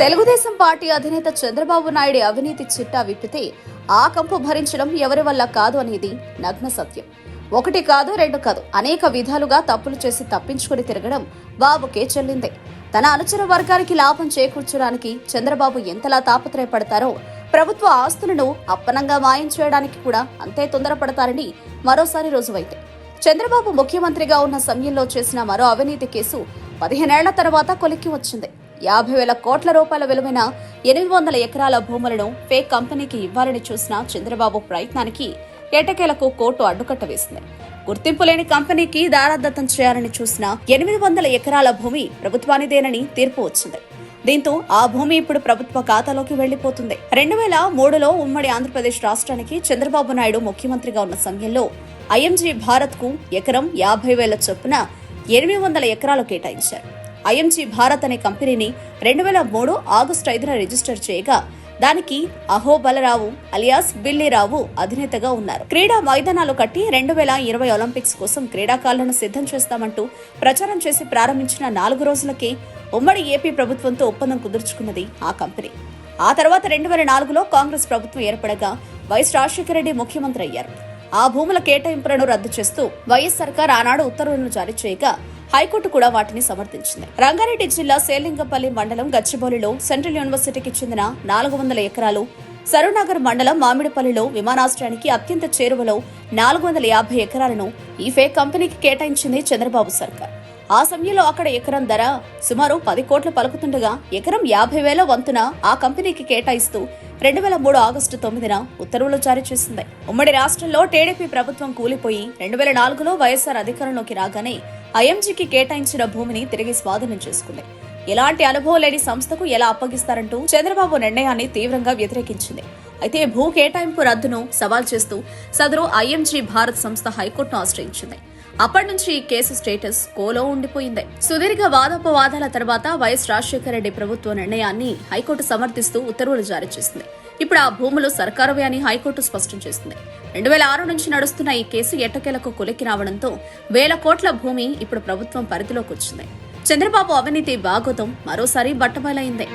Telugu Desam party అధినేత చంద్రబాబు నాయుడు అవినీతి చిట్టా విప్పితే ఆ కంపు భరించడం ఎవరి వల్ల కాదు అనేది నగ్న సత్యం. ఒకటి కాదు రెండు కాదు అనేక విధాలుగా తప్పులు చేసి తప్పించుకుని తిరగడం బాబుకే చెల్లిందే. తన అనుచర వర్గానికి లాభం చేకూర్చడానికి చంద్రబాబు ఎంతలా తాపత్రయపడతారో ప్రభుత్వ ఆస్తులను అప్పనంగా మాయం చేయడానికి కూడా అంతే తొందరపడతారని మరోసారి రుజువైతే. చంద్రబాబు ముఖ్యమంత్రిగా ఉన్న సమయంలో చేసిన మరో అవినీతి కేసు పదిహేనేళ్ళ తర్వాత కొలిక్కి వచ్చింది. యాభై వేల కోట్ల రూపాయల విలువైన ఎనిమిది వందల ఎకరాల భూములను ఫేక్ కంపెనీకి ఇవ్వాలని చూసిన చంద్రబాబు ప్రయత్నానికి ఎటకేలకు కోర్టు అడ్డుకట్ట వేసింది. గుర్తింపు లేని కంపెనీకి దారాదత్తం చేయాలని చూసిన ఎనిమిది వందల ఎకరాల భూమి ప్రభుత్వానిదేనని తీర్పు వచ్చింది. దీంతో ఆ భూమి ఇప్పుడు ప్రభుత్వ ఖాతాలోకి వెళ్ళిపోతుంది రెండు వేల మూడులో ఉమ్మడి ఆంధ్రప్రదేశ్ రాష్ట్రానికి చంద్రబాబు నాయుడు ముఖ్యమంత్రిగా ఉన్న సమయంలో ఐఎంజీ భారత్కు ఎకరం యాభై వేల చొప్పున ఎనిమిది వందల ఎకరాలు కేటాయించారు. ఐఎంజీ భారత్ అనే కంపెనీని రెండు వేల మూడు ఆగస్టు ఐదున రిజిస్టర్ చేయగా దానికి అహోబలరావు అలియాస్ బిల్లీరావు అధినేతగా ఉన్నారు. క్రీడా మైదానాలు కట్టి రెండు వేల ఇరవై ఒలింపిక్స్ కోసం క్రీడాకారులను సిద్ధం చేస్తామంటూ ప్రచారం చేసి ప్రారంభించిన నాలుగు రోజులకే ఉమ్మడి ఏపీ ప్రభుత్వంతో ఒప్పందం కుదుర్చుకున్నది ఆ కంపెనీ. ఆ తర్వాత రెండు వేల నాలుగులో కాంగ్రెస్ ప్రభుత్వం ఏర్పడగా వైఎస్ రాజశేఖర రెడ్డి ముఖ్యమంత్రి అయ్యారు. ఆ భూముల కేటాయింపులను రద్దు చేస్తూ వైఎస్ సర్కార్ ఆనాడు ఉత్తర్వులను జారీ చేయగా హైకోర్టు కూడా వాటిని సమర్థించింది. రంగారెడ్డి జిల్లా సేలింగపల్లి మండలం గచ్చిబౌలిలో సెంట్రల్ యూనివర్సిటీకి చెందిన నాలుగు వందల ఎకరాలు సరూనగర్ మండలం మామిడిపల్లిలో విమానాశ్రయానికి అత్యంత చేరువలో నాలుగు వందల యాభై ఎకరాలను ఈ ఫేక్ కంపెనీకి కేటాయించింది చంద్రబాబు సర్కార్. ఆ సమయంలో అక్కడ ఎకరం ధర సుమారు పది కోట్లు పలుకుతుండగా ఎకరం యాభై వేల వంతున ఆ కంపెనీకి కేటాయిస్తూ రెండు వేల మూడు ఆగస్టు తొమ్మిదిన ఉత్తర్వులు జారీ చేసింది. ఉమ్మడి రాష్ట్రంలో టీడీపీ ప్రభుత్వం కూలిపోయి రెండు వేల నాలుగులో వైఎస్ఆర్ అధికారంలోకి రాగానే ఐఎంజీకి కేటాయించిన భూమిని తిరిగి స్వాధీనం చేసుకుంది. ఎలాంటి అనుభవం లేని సంస్థకు ఎలా అప్పగిస్తారంటూ చంద్రబాబు నిర్ణయాన్ని తీవ్రంగా వ్యతిరేకించింది. అయితే భూ కేటాయింపు రద్దును సవాల్ చేస్తూ సదరు ఐఎంజీ భారత్ సంస్థ హైకోర్టును ఆశ్రయించింది. అప్పటి నుంచి ఈ కేసు స్టేటస్ కోలో ఉండిపోయింది. సుదీర్ఘ వాదోపవాదాల తర్వాత వైఎస్ రాజశేఖర రెడ్డి ప్రభుత్వ నిర్ణయాన్ని హైకోర్టు సమర్థిస్తూ ఉత్తర్వులు జారీ చేసింది. ఇప్పుడు ఆ భూములు సర్కారువే అని హైకోర్టు స్పష్టం చేసింది. రెండు వేల ఆరు నుంచి నడుస్తున్న ఈ కేసు ఎట్టకేలకు కొలిక్కి రావడంతో వేల కోట్ల భూమి ఇప్పుడు ప్రభుత్వం పరిధిలోకి వచ్చింది. చంద్రబాబు అవినీతి బాగోతం మరోసారి బట్టబయలైంది.